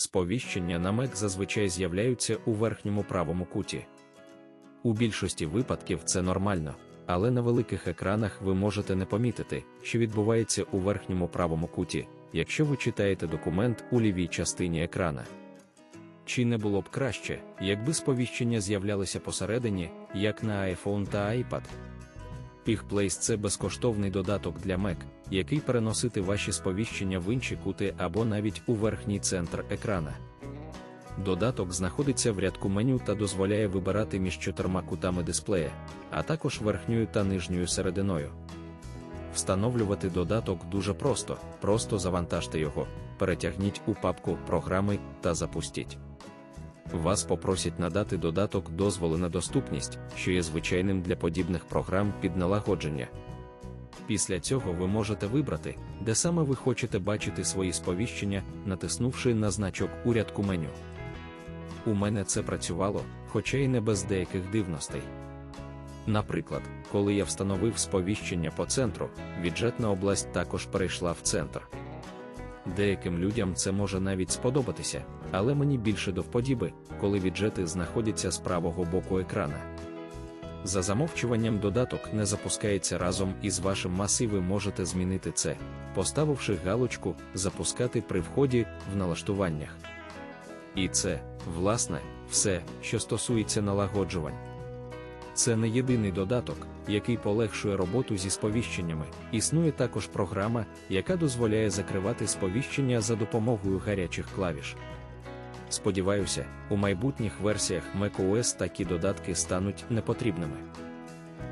Сповіщення на Mac зазвичай з'являються у верхньому правому куті. У більшості випадків це нормально, але на великих екранах ви можете не помітити, що відбувається у верхньому правому куті, якщо ви читаєте документ у лівій частині екрана. Чи не було б краще, якби сповіщення з'являлися посередині, як на iPhone та iPad? PigPlace – це безкоштовний додаток для Mac, який переносити ваші сповіщення в інші кути або навіть у верхній центр екрана. Додаток знаходиться в рядку меню та дозволяє вибирати між чотирма кутами дисплея, а також верхньою та нижньою серединою. Встановлювати додаток дуже просто, просто завантажте його, перетягніть у папку Програми та запустіть. Вас попросять надати додаток дозволи на доступність, що є звичайним для подібних програм під налагодження. Після цього ви можете вибрати, де саме ви хочете бачити свої сповіщення, натиснувши на значок у рядку меню. У мене це працювало, хоча й не без деяких дивностей. Наприклад, коли я встановив сповіщення по центру, віджетна область також перейшла в центр. Деяким людям це може навіть сподобатися, але мені більше до вподіби, коли віджети знаходяться з правого боку екрана. За замовчуванням додаток не запускається разом із вашим мас і ви можете змінити це, поставивши галочку Запускати при вході в налаштуваннях. І це, власне, все, що стосується налагоджувань. Це не єдиний додаток, який полегшує роботу зі сповіщеннями. Існує також програма, яка дозволяє закривати сповіщення за допомогою гарячих клавіш. Сподіваюся, у майбутніх версіях macOS такі додатки стануть непотрібними.